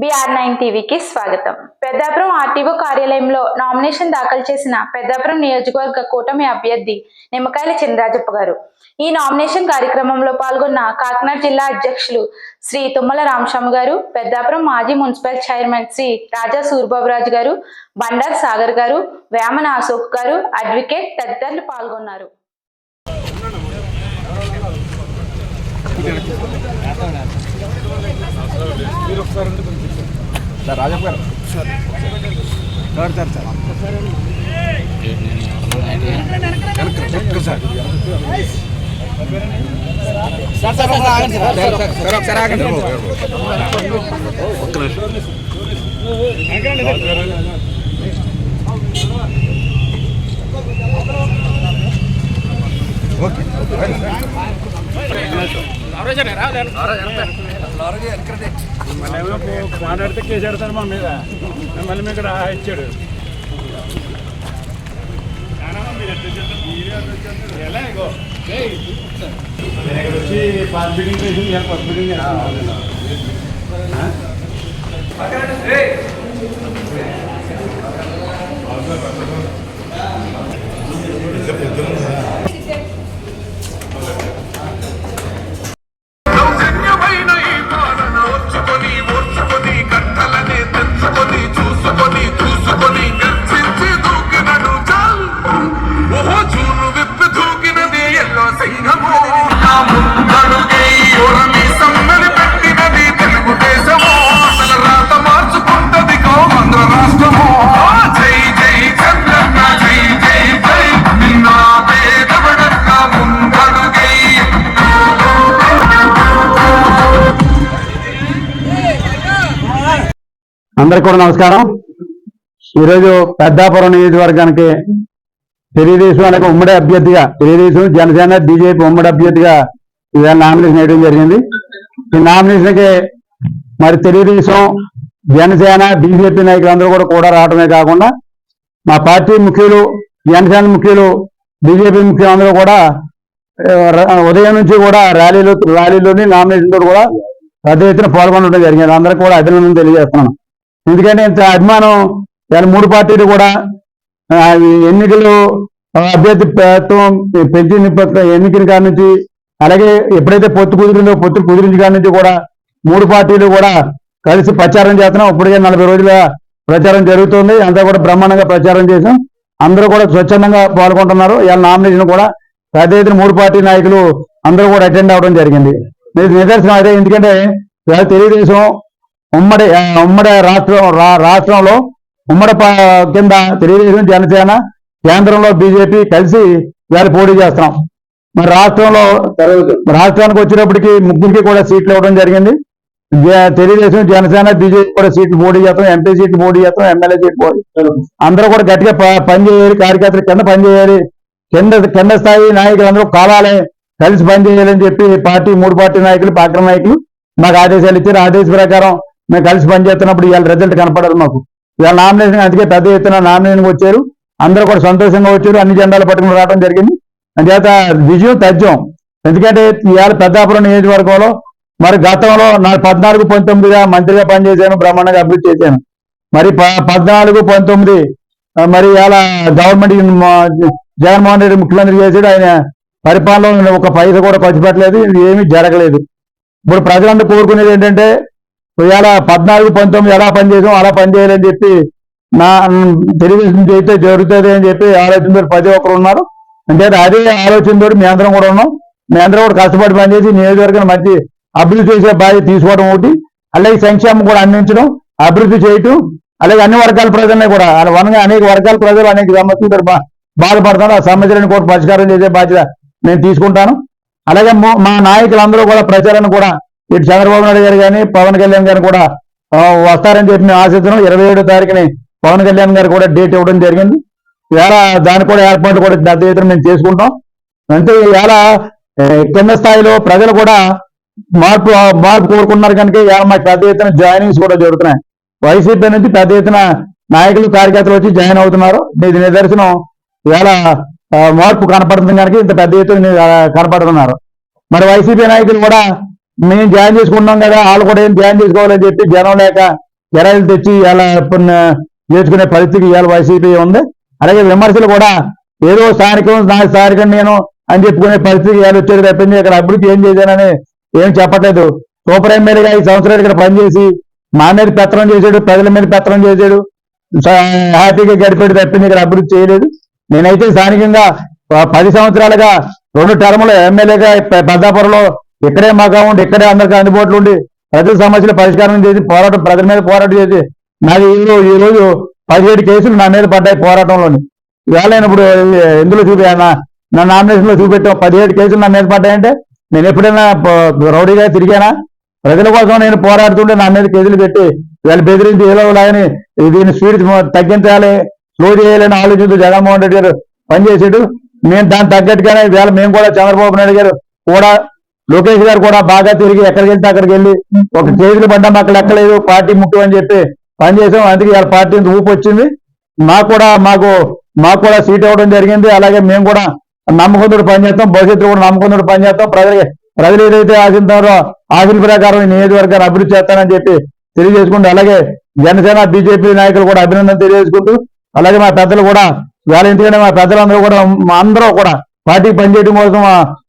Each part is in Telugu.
బీఆర్ నైన్ టీవీకి స్వాగతం. పెద్దాపురం ఆర్టీఓ కార్యాలయంలో నామినేషన్ దాఖలు చేసిన పెద్దాపురం నియోజకవర్గ కూటమి అభ్యర్థి నిమ్మకాయల చినరాజప్ప గారు. ఈ నామినేషన్ కార్యక్రమంలో పాల్గొన్న కాకినాడ జిల్లా అధ్యక్షులు శ్రీ తుమ్మల రామస్వామి గారు పెద్దాపురం మాజీ మున్సిపల్ చైర్మన్ శ్రీ రాజా సూర్బాబురాజు గారు బండార్ సాగర్ గారు వేమన అశోక్ గారు అడ్వకేట్ తదితరులు పాల్గొన్నారు. సార్ రాజప్ప గారు. Sir sir sir? Sir sir? Sir ఆగండి సార్? ఒకసారి ఆగండి ఒక్క నిమిషం ఓకే మళ్ళీ మాట్లాడితే కేసు పెడతారు మా మీద. మళ్ళీ మీకు ఇక్కడ ఇచ్చాడు. వచ్చి బిల్డింగ్ చేసి ఫస్ట్ బిల్డింగ్ అందరికి కూడా నమస్కారం. ఈరోజు పెద్దాపురం నియోజకవర్గానికి తెలుగుదేశం అనే ఉమ్మడి అభ్యర్థిగా తెలుగుదేశం జనసేన బీజేపీ ఉమ్మడి అభ్యర్థిగా ఇవాళ నామినేషన్ వేయడం జరిగింది. ఈ నామినేషన్కి మరి తెలుగుదేశం జనసేన బీజేపీ నాయకులందరూ కూడా కూడా రావడమే కాకుండా మా పార్టీ ముఖ్యులు జనసేన ముఖ్యులు బీజేపీ ముఖ్యులు అందరూ కూడా ఉదయం నుంచి కూడా ర్యాలీలో ర్యాలీలోని నామినేషన్తో కూడా పెద్ద ఎత్తున పాల్గొనడం జరిగింది. అందరికీ కూడా అభినందన తెలియజేస్తున్నాను. ఎందుకంటే ఇంత అభిమానం ఇవాళ మూడు పార్టీలు కూడా ఎన్నికలు అభ్యర్థి ప్రభుత్వం పెంచిన ఎన్నికల కాడ నుంచి అలాగే ఎప్పుడైతే పొత్తు కుదిరిందో పొత్తు కుదిరించిన కాడి నుంచి కూడా మూడు పార్టీలు కూడా కలిసి ప్రచారం చేస్తున్నాం. ఇప్పటికే నలభై రోజుల ప్రచారం జరుగుతుంది. అంతా కూడా బ్రహ్మాండంగా ప్రచారం చేసాం అందరూ కూడా స్వచ్ఛందంగా పాల్గొంటున్నారు. ఇవాళ నామినేషన్ కూడా పెద్ద ఎత్తున మూడు పార్టీ నాయకులు అందరూ కూడా అటెండ్ అవ్వడం జరిగింది. నిదర్శనం అదే. ఎందుకంటే తెలుగుదేశం ఉమ్మడి ఉమ్మడి రాష్ట్రం రా- రాష్ట్రంలో ఉమ్మడి కింద తెలుగుదేశం జనసేన కేంద్రంలో బీజేపీ కలిసి ఇవాళ పోటీ చేస్తున్నాం. మరి రాష్ట్రంలో రాష్ట్రానికి వచ్చేటప్పటికి ముగ్గురికి కూడా సీట్లు ఇవ్వడం జరిగింది. జ- తెలుగుదేశం జనసేన బీజేపీ కూడా సీట్లు పోటీ చేస్తాం ఎంపీ సీట్లు పోటీ చేస్తాం ఎమ్మెల్యే సీట్లు పోటీ అందరూ కూడా గట్టిగా ప- పనిచేయాలి కార్యకర్తలు కింద పనిచేయాలి కింద కింద స్థాయి నాయకులందరూ కావాలి. కలిసి పనిచేయాలని చెప్పి పార్టీ మూడు పార్టీ నాయకులు పార్టీ నాయకులు మాకు ఆదేశాలు ఇచ్చారు. ఆదేశ ప్రకారం మేము కలిసి పనిచేస్తున్నప్పుడు ఇవాళ రిజల్ట్ కనపడదు మాకు. ఇలా నామినేషన్ అందుకే పెద్ద ఎత్తున నామినేషన్ వచ్చారు. అందరూ కూడా సంతోషంగా వచ్చారు. అన్ని జెండాలు పట్టుకుని రావడం జరిగింది. అందుచేత విజయం తథ్యం ఎందుకంటే ఇవాళ పెద్దాపురం నియోజకవర్గంలో మరి గతంలో నా పద్నాలుగు పంతొమ్మిదిగా మంత్రిగా పనిచేశాను బ్రహ్మాండంగా అభివృద్ధి చేశాను. మరి ప- పద్నాలుగు పంతొమ్మిది మరి ఇలా గవర్నమెంట్ జగన్మోహన్ రెడ్డి ముఖ్యమంత్రి చేశాడు. ఆయన పరిపాలనలో ఒక పైస కూడా ఖర్చు పెట్టలేదు. ఏమీ జరగలేదు. ఇప్పుడు ప్రజలందరూ కోరుకునేది ఏంటంటే ఇవాళ పద్నాలుగు పంతొమ్మిది ఎలా పనిచేసాం అలా పనిచేయాలని చెప్పి నా తెలుగుదేశం చేస్తే జరుగుతుంది అని చెప్పి ఆలోచనతో ప్రతి ఒక్కరు ఉన్నారు. అంటే అదే ఆలోచనతో మీ అందరం కూడా ఉన్నాం. మీ అందరం కూడా కష్టపడి పనిచేసి నియోజకవర్గం మంచి అభివృద్ధి చేసే బాధ్యత తీసుకోవడం ఒకటి. అలాగే సంక్షేమం కూడా అందించడం అభివృద్ధి చేయటం అలాగే అన్ని వర్గాల ప్రజల్ని కూడా అలా వనగా అనేక వర్గాల ప్రజలు అనేక సమస్యలు బా- బాధపడతారు ఆ సమస్యలను కూడా పరిష్కారం చేసే బాధ్యత నేను తీసుకుంటాను. అలాగే మా నాయకులందరూ కూడా ప్రచారాన్ని కూడా ఇటు చంద్రబాబు నాయుడు గారు కానీ పవన్ కళ్యాణ్ గారు కూడా వస్తారని చెప్పి మేము ఆశిస్తున్నాం ఇరవై ఏడో తారీఖుని పవన్ కళ్యాణ్ గారు కూడా డేట్ ఇవ్వడం జరిగింది. ఇవాళ దానికి కూడా ఏర్పాటు కూడా పెద్ద ఎత్తున మేము చేసుకుంటాం. అంటే ఇవాళ కింద స్థాయిలో ప్రజలు కూడా మార్పు మార్పు కోరుకున్నారు కనుక ఇవాళ మాకు పెద్ద ఎత్తున జాయినింగ్స్ కూడా జరుగుతున్నాయి. వైసీపీ నుంచి పెద్ద ఎత్తున నాయకులు కార్యకర్తలు వచ్చి జాయిన్ అవుతున్నారు. ఇది నిదర్శనం ఇవాళ మార్పు కనపడుతుంది కనుక ఇంత పెద్ద ఎత్తున కనపడుతున్నారు. మరి వైసీపీ నాయకులు కూడా మేము జాయిన్ చేసుకున్నాం కదా వాళ్ళు కూడా ఏం జాయిన్ చేసుకోవాలని చెప్పి జనం లేక కిరాయిలు తెచ్చి ఇలా చేసుకునే పరిస్థితి ఇవాళ వైసీపీ ఉంది. అలాగే విమర్శలు కూడా ఏదో స్థానికం నా స్థానికం నేను అని చెప్పుకునే పరిస్థితి ఇవాళ వచ్చేది తప్పింది. ఇక్కడ అభివృద్ధి ఏం చేశానని ఏం చెప్పట్లేదు. సూపర్ ఎమ్మెల్యేగా ఈ సంవత్సరాలు ఇక్కడ పనిచేసి మా మీద పెత్తనం చేశాడు ప్రజల మీద పెత్తనం చేశాడు. హ్యాపీగా గడిపేది తప్పింది ఇక్కడ అభివృద్ధి చేయలేదు. నేనైతే స్థానికంగా పది సంవత్సరాలుగా రెండు టర్ములు ఎమ్మెల్యేగా పెద్దాపురంలో ఇక్కడే మా ఉండి ఇక్కడే అందరికీ అందుబాటులో ఉండి ప్రజల సమస్యలు పరిష్కారం చేసి పోరాటం ప్రజల మీద పోరాటం చేసి నాది ఈ రోజు ఈ రోజు పదిహేడు కేసులు నా మీద పడ్డాయి పోరాటంలోని. ఇవాళ ఇప్పుడు ఎందులో చూపి నా- నామినేషన్లో చూపెట్టాం. పదిహేడు కేసులు నా మీద పడ్డాయంటే నేను ఎప్పుడైనా రౌడీగా తిరిగానా? ప్రజల కోసం నేను పోరాడుతుంటే నా మీద కేసులు పెట్టి వీళ్ళు బెదిరించి ఏదో లాగని దీన్ని స్పీడ్ తగ్గించాలి స్లో చేయాలని ఆలోచించు జగన్మోహన్ రెడ్డి గారు పనిచేసాడు. మేము దాన్ని తగ్గట్టుగానే వేళ మేము కూడా చంద్రబాబు నాయుడు గారు కూడా లోకేష్ గారు కూడా బాగా తిరిగి ఎక్కడికి వెళ్తే అక్కడికి వెళ్ళి ఒక కేసులు పడ్డా మాకు లెక్కలేదు పార్టీ ముఖ్యం అని చెప్పి పనిచేసాం అందుకే వాళ్ళ పార్టీ ఊపు వచ్చింది. మాకు కూడా మాకు మాకు కూడా సీట్ ఇవ్వడం జరిగింది. అలాగే మేము కూడా నమ్మకంతో పనిచేస్తాం భవిష్యత్తులో కూడా నమ్మకంతో పనిచేస్తాం ప్రజలకి ప్రజలు ఏదైతే ఆశించారో ఆశల ప్రకారం నియోజకవర్గాన్ని అభివృద్ధి చేస్తానని చెప్పి తెలియజేసుకుంటూ అలాగే జనసేన బీజేపీ నాయకులు కూడా అభినందన తెలియజేసుకుంటూ అలాగే మా పెద్దలు కూడా వాళ్ళ ఎందుకంటే మా పెద్దలందరూ కూడా మా అందరూ కూడా పార్టీ పనిచేయడం కోసం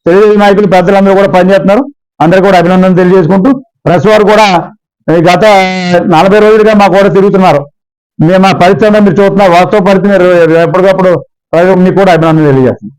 తెలుగుదేశం నాయకులు పెద్దలందరూ కూడా పనిచేస్తున్నారు. అందరూ కూడా అభినందనలు తెలియజేసుకుంటూ ప్రెస్ వారు కూడా గత నలభై రోజులుగా మా కూడా తిరుగుతున్నారు. మేము మా పరిస్థితి మీరు చూస్తున్నారు వాస్తవ పరిస్థితి మీరు ఎప్పటికప్పుడు మీకు కూడా అభినందనలు తెలియజేస్తున్నాం.